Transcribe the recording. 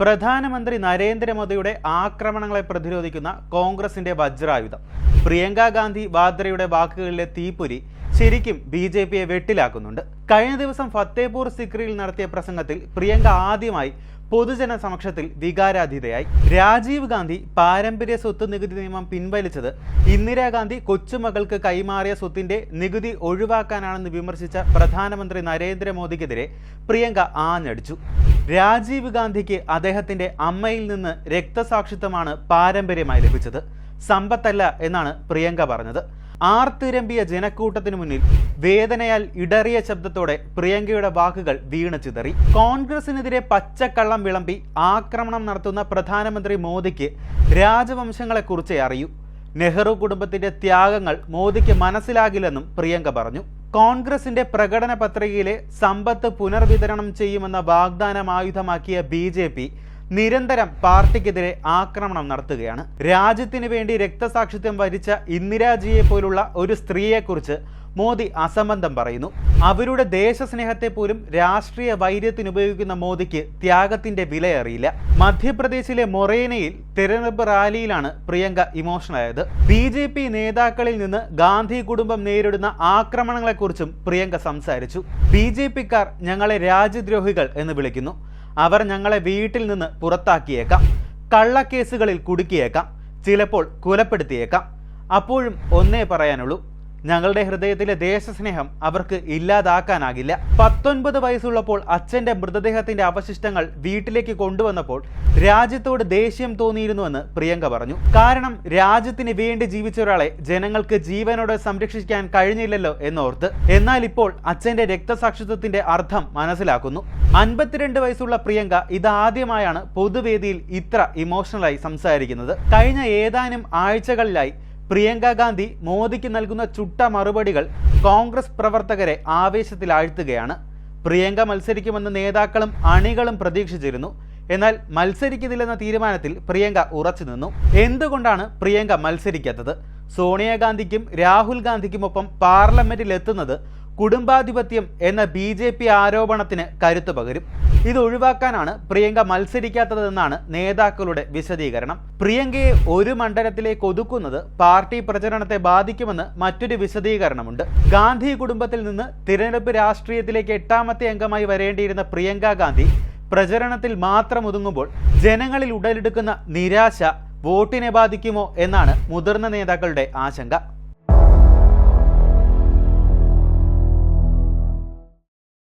പ്രധാനമന്ത്രി നരേന്ദ്രമോദിയുടെ ആക്രമണങ്ങളെ പ്രതിരോധിക്കുന്ന കോൺഗ്രസിന്റെ വജ്രായുധം. പ്രിയങ്ക ഗാന്ധി വാദ്രയുടെ വാക്കുകളിലെ തീപ്പൊരി ശരിക്കും ബി ജെ പിയെ വെട്ടിലാക്കുന്നുണ്ട്. കഴിഞ്ഞ ദിവസം ഫത്തേപൂർ സിക്രിയിൽ നടത്തിയ പ്രസംഗത്തിൽ പ്രിയങ്ക ആദ്യമായി പൊതുജന സമക്ഷത്തിൽ വികാരാധീതയായി രാജീവ് ഗാന്ധി പാരമ്പര്യ സ്വത്ത് നികുതി നിയമം പിൻവലിച്ചത് ഇന്ദിരാഗാന്ധി കൊച്ചുമകൾക്ക് കൈമാറിയ സ്വത്തിന്റെ നികുതി ഒഴിവാക്കാനാണെന്ന് വിമർശിച്ച പ്രധാനമന്ത്രി നരേന്ദ്രമോദിക്കെതിരെ പ്രിയങ്ക ആഞ്ഞടിച്ചു. രാജീവ് ഗാന്ധിക്ക് അദ്ദേഹത്തിന്റെ അമ്മയിൽ നിന്ന് രക്തസാക്ഷിത്വമാണ് പാരമ്പര്യമായി ലഭിച്ചത്. സമ്പത്തല്ല എന്നാണ് പ്രിയങ്ക പറഞ്ഞത്. ആർത്തിരമ്പിയ ജനക്കൂട്ടത്തിനു മുന്നിൽ വേദനയാൽ ഇടറിയ ശബ്ദത്തോടെ പ്രിയങ്കയുടെ വാക്കുകൾ വീണ് ചിതറി. കോൺഗ്രസിനെതിരെ പച്ചക്കള്ളം വിളമ്പി ആക്രമണം നടത്തുന്ന പ്രധാനമന്ത്രി മോദിക്ക് രാജവംശങ്ങളെക്കുറിച്ചേ അറിയൂ. നെഹ്റു കുടുംബത്തിന്റെ ത്യാഗങ്ങൾ മോദിക്ക് മനസ്സിലാകില്ലെന്നും പ്രിയങ്ക പറഞ്ഞു. കോൺഗ്രസിന്റെ പ്രകടന പത്രികയിലെ സമ്പത്ത് പുനർവിതരണം ചെയ്യുമെന്ന വാഗ്ദാനം ആയുധമാക്കിയ ബി ജെ പി നിരന്തരം പാർട്ടിക്കെതിരെ ആക്രമണം നടത്തുകയാണ്. രാജ്യത്തിന് വേണ്ടി രക്തസാക്ഷിത്വം വരിച്ച ഇന്ദിരാജിയെ പോലുള്ള ഒരു സ്ത്രീയെക്കുറിച്ച് മോദി അസംബന്ധം പറയുന്നു. അവരുടെ ദേശസ്നേഹത്തെ പോലും രാഷ്ട്രീയ വൈര്യത്തിനുപയോഗിക്കുന്ന മോദിക്ക് ത്യാഗത്തിന്റെ വിലയറിയില്ല. മധ്യപ്രദേശിലെ മൊറേനയിൽ തെരഞ്ഞെടുപ്പ് റാലിയിലാണ് പ്രിയങ്ക ഇമോഷണലായത്. ബി ജെ പി നേതാക്കളിൽ നിന്ന് ഗാന്ധി കുടുംബം നേരിടുന്ന ആക്രമണങ്ങളെക്കുറിച്ചും പ്രിയങ്ക സംസാരിച്ചു. ബി ജെ പിക്കാർ ഞങ്ങളെ രാജ്യദ്രോഹികൾ എന്ന് വിളിക്കുന്നു. അവർ ഞങ്ങളെ വീട്ടിൽ നിന്ന് പുറത്താക്കിയേക്കാം. കള്ളക്കേസുകളിൽ കുടുക്കിയേക്കാം. ചിലപ്പോൾ കൊലപ്പെടുത്തിയേക്കാം. അപ്പോഴും ഒന്നേ പറയാനുള്ളൂ ഞങ്ങളുടെ ഹൃദയത്തിലെ ദേശസ്നേഹം അവർക്ക് ഇല്ലാതാക്കാനാകില്ല. പത്തൊൻപത് വയസ്സുള്ളപ്പോൾ അച്ഛന്റെ മൃതദേഹത്തിന്റെ അവശിഷ്ടങ്ങൾ വീട്ടിലേക്ക് കൊണ്ടുവന്നപ്പോൾ രാജ്യത്തോട് ദേഷ്യം തോന്നിയിരുന്നുവെന്ന് പ്രിയങ്ക പറഞ്ഞു. കാരണം രാജ്യത്തിന് വേണ്ടി ജീവിച്ച ഒരാളെ ജനങ്ങൾക്ക് ജീവനോടെ സംരക്ഷിക്കാൻ കഴിഞ്ഞില്ലല്ലോ എന്നോർത്ത്. എന്നാൽ ഇപ്പോൾ അച്ഛന്റെ രക്തസാക്ഷിത്വത്തിന്റെ അർത്ഥം മനസ്സിലാക്കുന്നു. അൻപത്തിരണ്ട് വയസ്സുള്ള പ്രിയങ്ക ഇതാദ്യമായാണ് പൊതുവേദിയിൽ ഇത്ര ഇമോഷണലായി സംസാരിക്കുന്നത്. കഴിഞ്ഞ ഏതാനും ആഴ്ചകളിലായി പ്രിയങ്ക ഗാന്ധി മോദിക്ക് നൽകുന്ന ചുട്ട മറുപടികൾ കോൺഗ്രസ് പ്രവർത്തകരെ ആവേശത്തിലാഴ്ത്തുകയാണ്. പ്രിയങ്ക മത്സരിക്കുമെന്ന് നേതാക്കളും അണികളും പ്രതീക്ഷിച്ചിരുന്നു. എന്നാൽ മത്സരിക്കുന്നില്ലെന്ന തീരുമാനത്തിൽ പ്രിയങ്ക ഉറച്ചു നിന്നു. എന്തുകൊണ്ടാണ് പ്രിയങ്ക മത്സരിക്കാത്തത്? സോണിയാഗാന്ധിക്കും രാഹുൽ ഗാന്ധിക്കുമൊപ്പം പാർലമെന്റിൽ എത്തുന്നത് കുടുംബാധിപത്യം എന്ന ബി ജെ പി ആരോപണത്തിന് കരുത്തു പകരും. ഇത് ഒഴിവാക്കാനാണ് പ്രിയങ്ക മത്സരിക്കാത്തതെന്നാണ് നേതാക്കളുടെ വിശദീകരണം. പ്രിയങ്കയെ ഒരു മണ്ഡലത്തിലേക്ക് ഒതുക്കുന്നത് പാർട്ടി പ്രചരണത്തെ ബാധിക്കുമെന്ന് മറ്റൊരു വിശദീകരണമുണ്ട്. ഗാന്ധി കുടുംബത്തിൽ നിന്ന് തിരഞ്ഞെടുപ്പ് രാഷ്ട്രീയത്തിലേക്ക് എട്ടാമത്തെ അംഗമായി വരേണ്ടിയിരുന്ന പ്രിയങ്ക ഗാന്ധി പ്രചരണത്തിൽ മാത്രം ഒതുങ്ങുമ്പോൾ ജനങ്ങളിൽ ഉടലെടുക്കുന്ന നിരാശ വോട്ടിനെ ബാധിക്കുമോ എന്നാണ് മുതിർന്ന നേതാക്കളുടെ ആശങ്ക.